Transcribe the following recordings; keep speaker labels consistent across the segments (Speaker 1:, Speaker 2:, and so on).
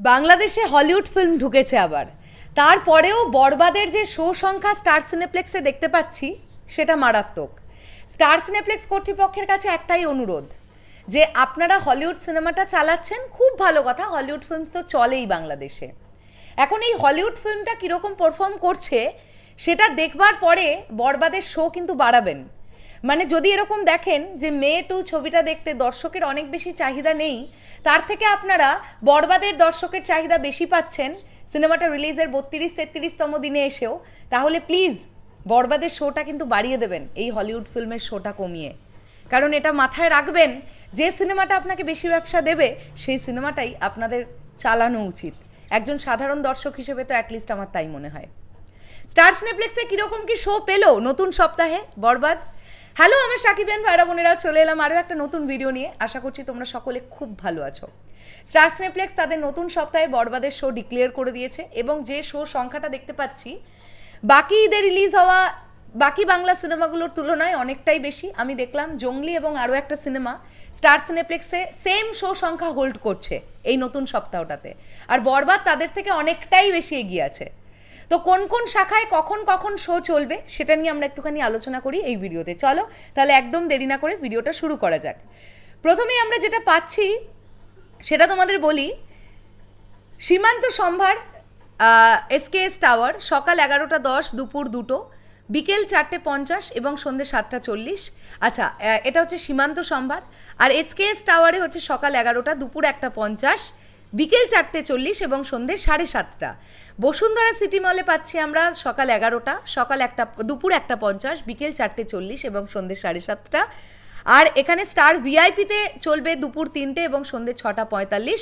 Speaker 1: বাংলাদেশে Hollywood film ঢুকেছে আবার। তারপরেও বরবাদের যে শো সংখ্যা স্টার সিনেপ্লেক্সে দেখতে পাচ্ছি, সেটা মারাত্মক। স্টার সিনেপ্লেক্স কর্তৃপক্ষের কাছে একটাই অনুরোধ, যে আপনারা হলিউড সিনেমাটা চালাচ্ছেন, খুব ভালো কথা, হলিউড ফিল্মস তো চলেই বাংলাদেশে। এখন এই হলিউড ফিল্মটা কীরকম পারফর্ম করছে, সেটা দেখবার পরে বরবাদের শো কিন্তু বাড়াবেন। মানে যদি এরকম দেখেন যে মে টু ছবিটা দেখতে দর্শকের অনেক বেশি চাহিদা নেই, তার থেকে আপনারা বরবাদের দর্শকের চাহিদা বেশি পাচ্ছেন সিনেমাটা রিলিজের বত্রিশ, তেত্রিশতম দিনে এসেও। তাহলে প্লিজ, বরবাদের শোটা কিন্তু বাড়িয়ে দেবেন, এই হলিউড ফিল্মের শোটা কমিয়ে। কারণ এটা মাথায় রাখবেন, যে সিনেমাটা আপনাকে বেশি ব্যবসা দেবে, সেই সিনেমাটাই আপনাদের চালানো উচিত। একজন সাধারণ দর্শক হিসেবে তো অ্যাটলিস্ট আমার তাই মনে হয়। স্টার সিনেপ্লেক্সে কীরকম কি শো পেল নতুন সপ্তাহে বরবাদ? হ্যালো আমার সাকিবেন ভাইরা বোনেরা চলে এলাম আরও একটা নতুন ভিডিও নিয়ে। আশা করছি তোমরা সকলে খুব ভালো আছো। স্টার সিনেপ্লেক্স তাদের নতুন সপ্তাহে বরবাদের শো ডিক্লেয়ার করে দিয়েছে এবং যে শো সংখ্যাটা দেখতে পাচ্ছি বাকি ঈদে রিলিজ হওয়া বাকি বাংলা সিনেমাগুলোর তুলনায় অনেকটাই বেশি। আমি দেখলাম জঙ্গলি এবং আরও একটা সিনেমা স্টার সিনেপ্লেক্সে সেম শো সংখ্যা হোল্ড করছে এই নতুন সপ্তাহটাতে। আর বরবাদ তাদের থেকে অনেকটাই বেশি এগিয়ে আছে। তো কোন কোন শাখায় কখন কখন শো চলবে সেটা নিয়ে আমরা একটুখানি আলোচনা করি এই ভিডিওতে। চলো, তাহলে একদম দেরি না করে ভিডিওটা শুরু করা যাক। প্রথমেই আমরা যেটা পাচ্ছি, সেটা তোমাদের বলি, সীমান্ত সম্ভার এসকেএস টাওয়ার সকাল এগারোটা দশ, দুপুর দুটো, বিকেল চারটে পঞ্চাশ এবং সন্ধ্যে সাতটা চল্লিশ। আচ্ছা এটা হচ্ছে সীমান্ত সম্ভার, আর এসকেএস টাওয়ারে হচ্ছে সকাল এগারোটা, দুপুর একটা পঞ্চাশ বিকেল চারটে চল্লিশ এবং সন্ধ্যে সাড়ে সাতটা। বসুন্ধরা সিটি মলে পাচ্ছি আমরা সকাল এগারোটা, সকাল একটা, দুপুর একটা পঞ্চাশ, বিকেল চারটে চল্লিশ এবং সন্ধ্যে সাড়ে সাতটা। আর এখানে স্টার ভিআইপিতে চলবে দুপুর তিনটে এবং সন্ধ্যে ছটা পঁয়তাল্লিশ।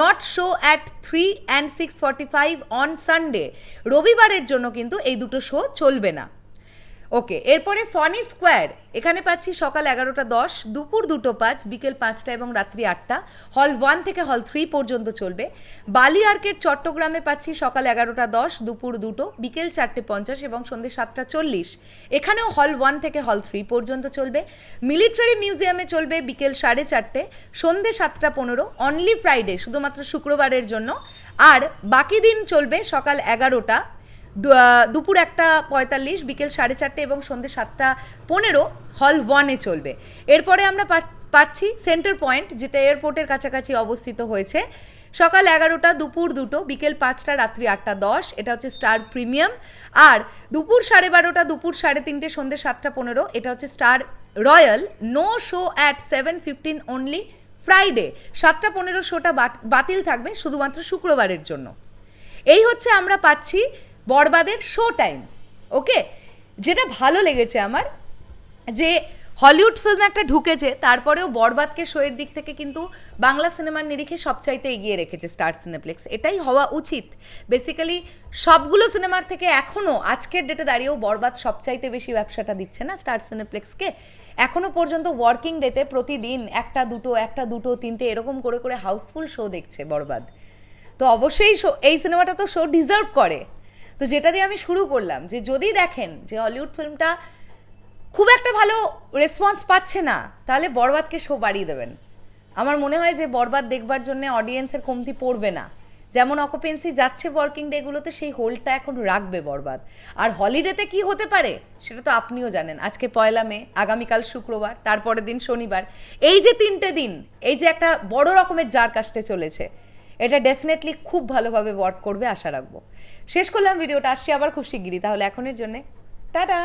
Speaker 1: Not show at three and six forty five on Sunday. রবিবারের জন্য কিন্তু এই দুটো শো চলবে না। ওকে এরপরে সনি স্কোয়ার এখানে পাচ্ছি সকাল এগারোটা দশ, দুপুর দুটো পাঁচ, বিকেল পাঁচটা এবং রাত্রি আটটা। হল ওয়ান থেকে হল থ্রি পর্যন্ত চলবে। বালি আর্কেট চট্টগ্রামে পাচ্ছি সকাল এগারোটা দশ, দুপুর দুটো, বিকেল চারটে পঞ্চাশ এবং সন্ধ্যে সাতটা চল্লিশ। এখানেও হল ওয়ান থেকে হল থ্রি পর্যন্ত চলবে। মিলিটারি মিউজিয়ামে চলবে বিকেল সাড়ে চারটে, সন্ধ্যে সাতটা পনেরো অনলি ফ্রাইডে শুধুমাত্র শুক্রবারের জন্য। আর বাকি দিন চলবে সকাল এগারোটা দুপুর একটা পঁয়তাল্লিশ, বিকেল সাড়ে চারটে এবং সন্ধ্যে সাতটা পনেরো হল ওয়ানে চলবে। এরপরে আমরা পাচ্ছি সেন্টার পয়েন্ট যেটা এয়ারপোর্টের কাছাকাছি অবস্থিত হয়েছে। সকাল এগারোটা, দুপুর দুটো, বিকেল পাঁচটা, রাত্রি আটটা, দশ, এটা হচ্ছে স্টার প্রিমিয়াম আর দুপুর সাড়ে বারোটা, দুপুর সাড়ে তিনটে সন্ধ্যে সাতটা পনেরো, এটা হচ্ছে Star Royal no show at seven fifteen only Friday সাতটা পনেরো শোটা বাতিল থাকবে শুধুমাত্র শুক্রবারের জন্য। এই হচ্ছে আমরা পাচ্ছি বরবাদের শো টাইম ওকে যেটা ভালো লেগেছে আমার, যে হলিউড ফিল্ম একটা ঢুকেছে, তারপরেও বরবাদকে শোয়ের দিক থেকে কিন্তু বাংলা সিনেমার নিরিখে সবচাইতে এগিয়ে রেখেছে স্টার সিনেপ্লেক্স এটাই হওয়া উচিত। বেসিক্যালি সবগুলো সিনেমার থেকে এখনও আজকের ডেটে দাঁড়িয়েও বরবাদ সবচাইতে বেশি ব্যবসাটা দিচ্ছে না স্টার সিনেপ্লেক্সকে এখনও পর্যন্ত ওয়ার্কিং ডেতে প্রতিদিন একটা, দুটো একটা, দুটো, তিনটে এরকম করে করে হাউসফুল শো দেখছে বরবাদ। তো অবশ্যই শো এই সিনেমাটা তো শো ডিজার্ভ করে। তো যেটা দিয়ে আমি শুরু করলাম যে যদি দেখেন যে হলিউড ফিল্মটা খুব একটা ভালো রেসপন্স পাচ্ছে না, তাহলে বরবাদকে শো বাড়িয়ে দেবেন। আমার মনে হয় যে বরবাদ দেখবার জন্য অডিয়েন্সের কমতি পড়বে না। যেমন অকুপেন্সি যাচ্ছে ওয়ার্কিং ডেগুলোতে সেই হোলটা এখন রাখবে বরবাদ। আর হলিডেতে কি হতে পারে, সেটা তো আপনিও জানেন। আজকে পয়লা মে, আগামীকাল শুক্রবার, তারপরের দিন শনিবার। এই যে তিনটে দিন, এই যে একটা বড় রকমের জার কাশতে চলেছে। এটা ডেফিনেটলি খুব ভালোভাবে ওয়ার্ক করবে, আশা রাখব। শেষ করলাম ভিডিওটা, আসছি আবার খুব শিগগিরই, তাহলে এখনের জন্যে। টাটা!